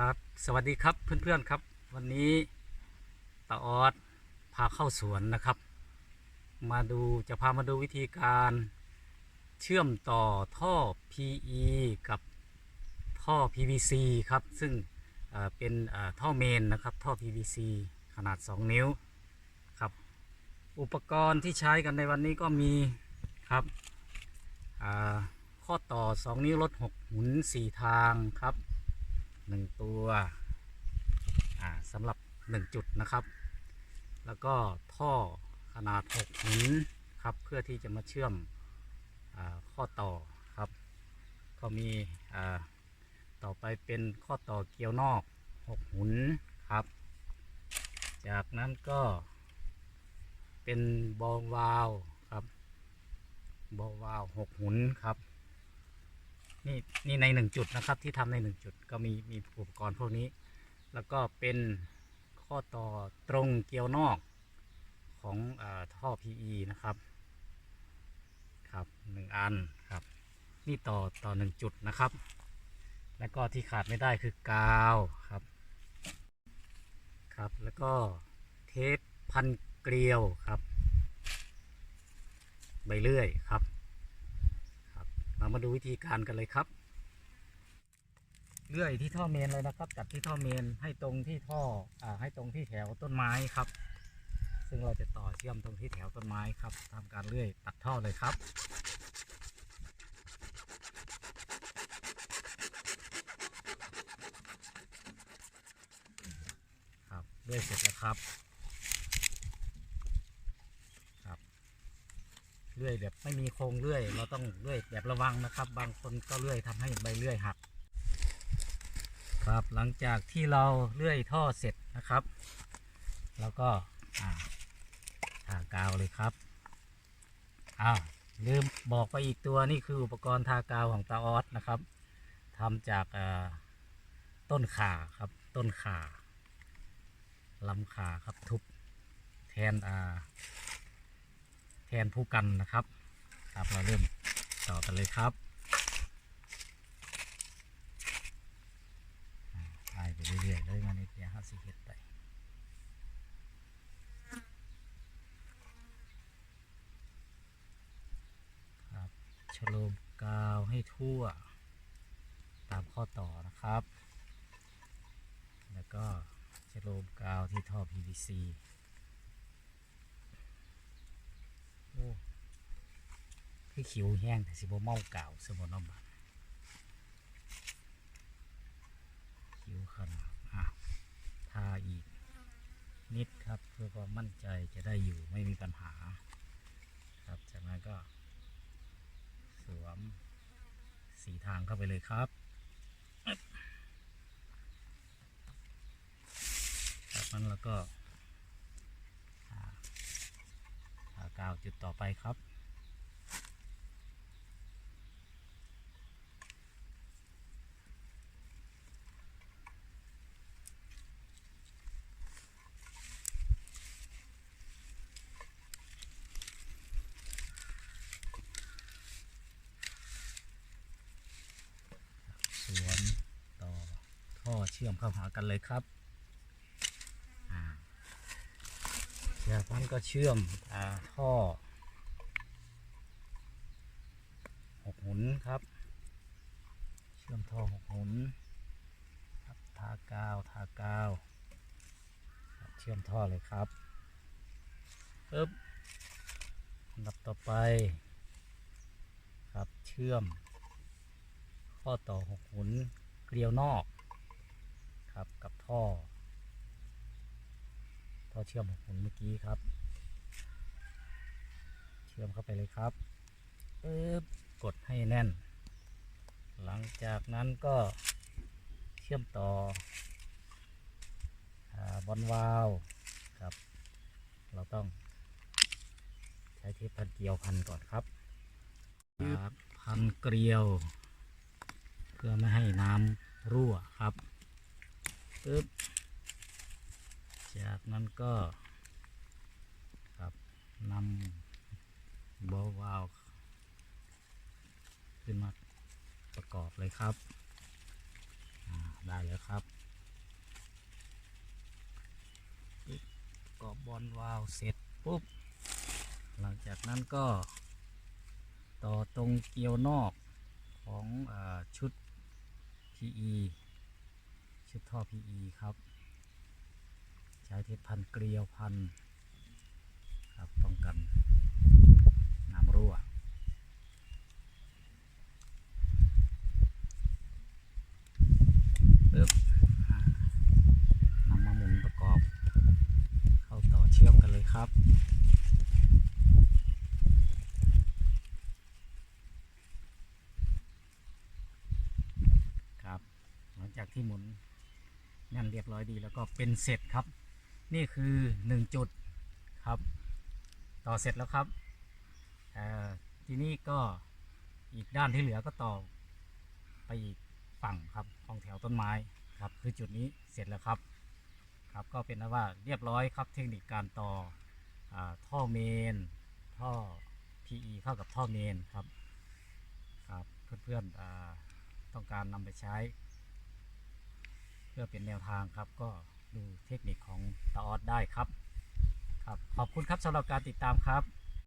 ครับ สวัสดีครับเพื่อนๆครับ วันนี้ตาออดพาเข้าสวนนะครับ มาดูจะพามาดูวิธีการเชื่อมต่อท่อ PE กับท่อ PVC ครับ ซึ่งเป็นท่อเมนนะครับท่อ PVC ขนาด 2 นิ้วครับ อุปกรณ์ที่ใช้กันในวันนี้ก็มีครับข้อต่อ 2 นิ้วรถ6หุน4 ทางครับ หนึ่งตัวสำหรับ1จุดนะครับ แล้วก็ท่อขนาด6หุนครับเพื่อที่จะมาเชื่อมอข้อต่อครับ ก็มีต่อไปเป็นข้อต่อเกลียวนอก6หุนครับ จากนั้นก็เป็นบอลวาลวครับบอลวาลว6หุนครับ นี่นี่ในหนึ่งจุดนะครับ ที่ทำในหนึ่งจุดก็มีมีอุปกรณ์พวกนี้ แล้วก็เป็นข้อต่อตรงเกลียวนอกของอท่อ PE นะครับครับหนึ่งอันครับ นี่ต่อต่อหนึ่งจุดนะครับ แล้วก็ที่ขาดไม่ได้คือกาวครับครับ แล้วก็เทปพันเกลียวครับ ใบเลื่อยครับ เรามาดูวิธีการกันเลยครับ เลื่อยที่ท่อเมนเลยนะครับจัดที่ท่อเมนให้ตรงที่ท่ออ่าให้ตรงที่แถวต้นไม้ครับ ซึ่งเราจะต่อเชื่อมตรงที่แถวต้นไม้ครับทำการเลื่อยตัดท่อเลยครับครับเลื่อยเสร็จแล้วครับ เลื่อยแบบไม่มีโครงเลื่อย เราต้องเลื่อยแบบระวังนะครับ บางคนก็เลื่อยทำให้ใบเลื่อยหัก ครับหลังจากที่เราเลื่อยท่อเสร็จนะครับ แล้วก็อ่าทากาวเลยครับอ้าวลืมบอกไปอีกตัวนี่คืออุปกรณ์ทากาวของตาออสนะครับทำจากต้นข่าครับ ต้นข่าลำข่าครับทุบแทนอ่า นผู้กันนะครับ ครับเราเริ่มต่อกันเลยครับอ่าไล่ไปเรื่อยๆเลยมานิดเดียวห้าสิเฮ็ดไปครับชโลมกาวให้ทั่ว ตามข้อต่อนะครับ แล้วก็ชโลมกาวที่ท่อ PVC โอ้ คือขิวแห้งแต่สิบ่เมาเก่าสมบน้ำบัดขิวขนาดอะทาอีก นิดครับเพื่อความมั่นใจจะได้อยู่ไม่มีปัญหา ครับจากนั้นก็ สวมสีทางเข้าไปเลยครับจากนั้นแล้วก็ ทา กาวจุดต่อไปครับ สวมต่อท่อเชื่อมเข้าหากันเลยครับอ่า จากนั้นก็เชื่อมอท่อหกหุนครับ เชื่อมท่อหกหุนครับทากาวทากาวเชื่อมท่อเลยครับปึ๊บอันดับต่อไป ครับเชื่อม ข้อต่อหกหุนเกลียวนอก ครับกับท่อ ท่อเชื่อมของผมเมื่อกี้ครับ เชื่อมเข้าไปเลยครับปึ๊บกดให้แน่น หลังจากนั้นก็เชื่อมต่ออาบอลวาล์วครับ เราต้องใช้เทปพันเกลียวพันก่อนครับครับพันเกลียว เพื่อไม่ให้น้ำรั่วครับปึ๊บ จากนั้นก็ครับนำบอลวาวขึ้นมาประกอบเลยครับได้แล้วครับปกอบบอลวาวเสร็จปุ๊บ หลังจากนั้นก็ ต่อตรงเกลียวนอกของอชุด PE ชุดท่อ PE ครับ ใช้เทปพันเกลียวพันครับป้องกันน้ำรั่วปึ๊บอ่านำมาหมุนประกอบ เข้าต่อเชื่อมกันเลยครับครับหลังจากที่หมุนแน่นเรียบร้อยดีแล้วก็เป็นเสร็จครับ นี่คือหนึ่งจุดครับ ต่อเสร็จแล้วครับเอ่อทีนี้ก็อีกด้านที่เหลือก็ต่อไปอีกฝั่งครับของแถวต้นไม้ครับ คือจุดนี้เสร็จแล้วครับ ครับก็เป็นว่าเรียบร้อยครับเทคนิคการต่ออท่อเมน ท่อ PE เข้ากับท่อเมนครับครับเพื่อนๆต้องการนำไปใช้ เพื่อเป็นแนวทางครับก็ ดูเทคนิคของตาออดได้ครับ ครับ ขอบคุณครับสำหรับการติดตามครับ